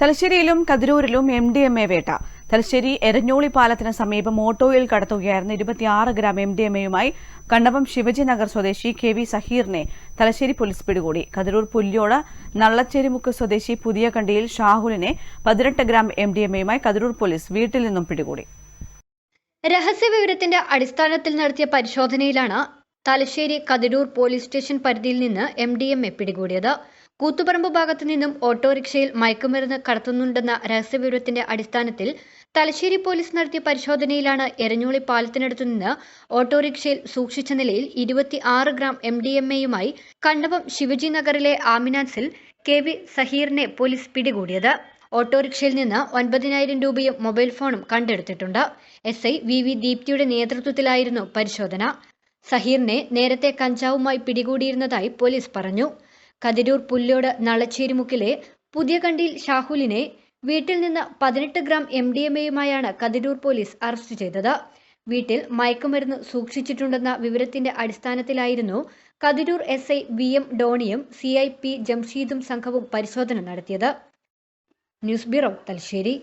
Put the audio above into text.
തലശ്ശേരിയിലും കതിരൂരിലും M D M A വേട്ട. തലശ്ശേരി എരഞ്ഞോളി പാലത്തിന് സമീപം ഓട്ടോയിൽ കടത്തുകയായിരുന്ന ഇരുപത്തിയാറ് ഗ്രാം എം ഡി എം എയുമായി കണ്ണവം ശിവജി നഗർ സ്വദേശി കെ വി സഹീറിനെ തലശ്ശേരി പോലീസ് പിടികൂടി. കതിരൂർ പുല്യോട് നള്ളച്ചേരിമുക്ക് സ്വദേശി പുതിയ കണ്ടിയിൽ ഷാഹുലിനെ പതിനെട്ട് ഗ്രാം എം ഡി എം എയുമായി കതിരൂർ പോലീസ് വീട്ടിൽ നിന്നും പിടികൂടി. രഹസ്യവിവരത്തിന്റെ അടിസ്ഥാനത്തിൽ നടത്തിയ പരിശോധനയിലാണ് തലശ്ശേരി കതിരൂർ പോലീസ് സ്റ്റേഷൻ പരിധിയിൽ നിന്ന് എം ഡി എം എ പിടികൂടിയത്. കൂത്തുപറമ്പ് ഭാഗത്തു നിന്നും ഓട്ടോറിക്ഷയിൽ മയക്കുമരുന്ന് കടത്തുന്നുണ്ടെന്ന രഹസ്യവിവരത്തിന്റെ അടിസ്ഥാനത്തിൽ തലശ്ശേരി പോലീസ് നടത്തിയ പരിശോധനയിലാണ് എരഞ്ഞോളി പാലത്തിനടുത്തു നിന്ന് ഓട്ടോറിക്ഷയിൽ സൂക്ഷിച്ച നിലയിൽ ഇരുപത്തി ആറ് ഗ്രാം എം ഡി എം എയുമായി കണ്ടവം ശിവജി നഗറിലെ ആമിനാൻസിൽ കെ വി സഹീറിനെ പോലീസ് പിടികൂടിയത്. ഓട്ടോറിക്ഷയിൽ നിന്ന് ഒൻപതിനായിരം രൂപയും മൊബൈൽ ഫോണും കണ്ടെടുത്തിട്ടുണ്ട്. എസ് ഐ വി വി ദീപ്തിയുടെ നേതൃത്വത്തിലായിരുന്നു പരിശോധന. സഹീറിനെ നേരത്തെ കഞ്ചാവുമായി പിടികൂടിയിരുന്നതായി പോലീസ് പറഞ്ഞു. കതിരൂർ പുല്ലോട് നളച്ചേരിമുക്കിലെ പുതിയ കണ്ടിയിൽ ഷാഹുലിനെ വീട്ടിൽ നിന്ന് പതിനെട്ട് ഗ്രാം എം ഡി എം എയുമായാണ് കതിരൂർ പോലീസ് അറസ്റ്റ് ചെയ്തത്. വീട്ടിൽ മയക്കുമരുന്ന് സൂക്ഷിച്ചിട്ടുണ്ടെന്ന വിവരത്തിന്റെ അടിസ്ഥാനത്തിലായിരുന്നു Kathirur S I V M ഡോണിയും C I P ജംഷീദും സംഘവും പരിശോധന നടത്തിയത്. News bureau Thalassery.